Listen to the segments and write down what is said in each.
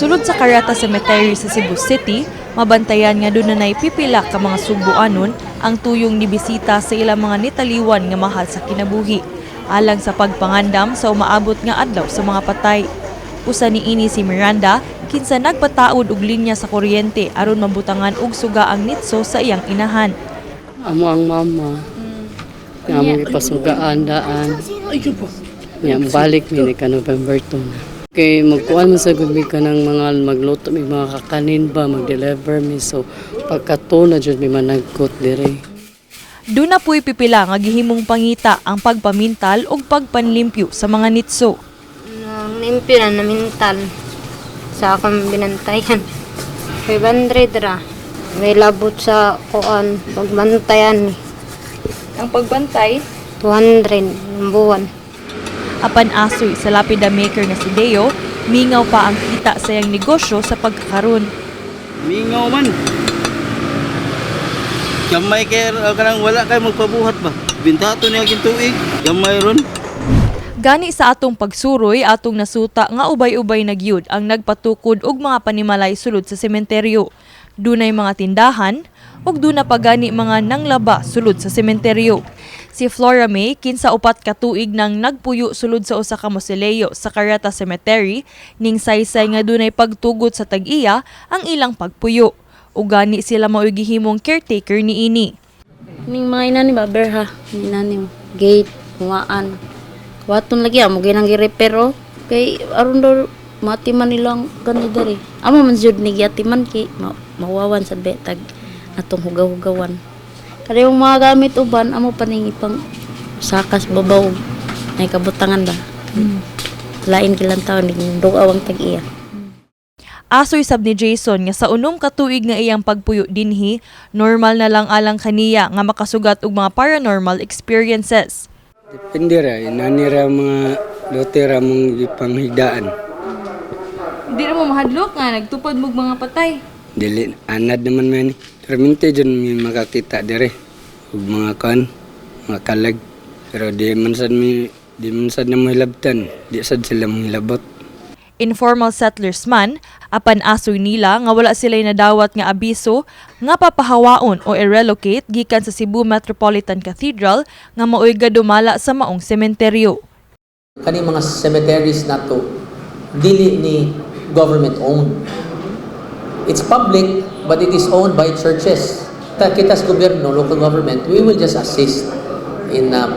Sulod sa Karata Cemetery sa Cebu City, mabantayan nga doon na pipila ka mga Subuanon ang tuyong nibisita sa ilang mga nitaliwan nga mahal sa kinabuhi, alang sa pagpangandam sa umaabot nga adlaw sa mga patay. Usa ni ini si Miranda, kinsa nagpataod og linya sa kuryente aron mabutangan og suga ang nitso sa iyang inahan. Amo ang mama. Nga mo ipasugaan daan. Nga balik mi ni ka November 2 na. Kay magkuhan mo sa gabi ka ng mga magluto, may mga kakanin ba, mag-deliver mi. So, pagkato na dyan, may managkot dire. Doon na po'y pipila nga gihimong pangita ang pagpamintal o pagpanlimpyo sa mga nitso. Nang nimpyo na namintal sa akong binantayan. 500 ra. May labot sa kuan pagbantayan ni. Ang pagbantay, 200 ang buwan. Apan asoy sa lapida maker nga si Deo, mingaw pa ang kita sa iyang negosyo sa pagkakaroon. Mingaw man. Gamay kay uh, kanang wala kay magpabuhat ba. Bintato niya king tuig. Gamay ron. Gani sa atong pagsuroy, atong nasuta nga ubay-ubay nagyud ang nagpatukod og mga panimalay sulod sa sementeryo. Dunay mga tindahan, ug duna pa gani mga nanglaba sulod sa sementeryo. Si Flora May kinsa upat ka tuig nang nagpuyo sulod sa usa ka mausoleo sa Carata Cemetery ning saysay nga dunay pagtugot sa tag-iya ang ilang pagpuyo. Ug gani sila mao'y gihimong caretaker ni ini. Ning mga inani ba berha, inani gate, kuwaan. Kuwaton lagi amo ginang gi-repair oh. Kay aron daw matiman nilang gani dere. Amo man jud ni giatiman ki ma mawawan sa betag atong hugaw-hugawan. Kada yung mga gamit uban amo paningi pang sakas babaw ay kabutangan ba. Lain kilang taon ning dugawang tag-iya. Asoy sab ni Jason nga sa unom ka tuig nga iyang pagpuyo dinhi, normal na lang alang kaniya nga makasugat og mga paranormal experiences. Depende ra, inani ra mga lote ra mong ipanghigdaan. Di na mo mahadlok nga nagtupad mo mga patay. Dili, anad naman man. Permente dyan may makakita dire. Ug mga kan, mga kalag. Pero di man sad mi, di man sad na mo hilabtan. Di sad sila mong hilabot. Informal settlers man, apan asoy nila nga wala sila nadawat nga abiso nga papahawaon o i-relocate gikan sa Cebu Metropolitan Cathedral nga maoy gadumala sa maong sementeryo. kani mga cemeteries na to dili ni government owned it's public but it is owned by churches. Ta kita sa gobyerno local government we will just assist in uh,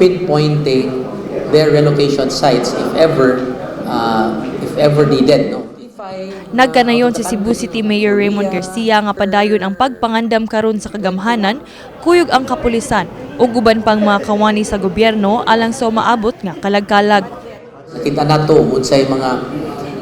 pinpointing their relocation sites if ever uh, if ever needed no? If I Nagkanayon si Cebu City Mayor Raymond Garcia nga padayon ang pagpangandam karon sa kagamhanan, kuyog ang kapulisan ug uban pang mga kawani sa gobyerno alang sa umaabot nga kalag-kalag. Nakita na to, unsay mga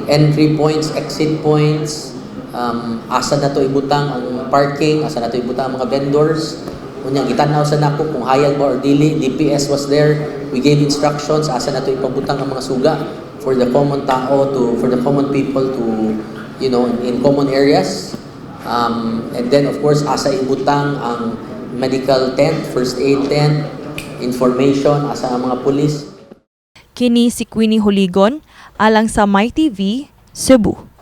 entry points, exit points, um, asa na to ibutang ang parking, asa na to ibutang ang mga vendors. Unyang gitanaw sa nako kung hayag ba or dili, DPS was there. We gave instructions asa na to ipabutang ang mga suga for the common tao to for the common people to you know in, common areas. Um, and then of course asa ibutang ang medical tent, first aid tent, information asa ang mga pulis. Kini si Queenie Holigon alang sa My TV, Cebu.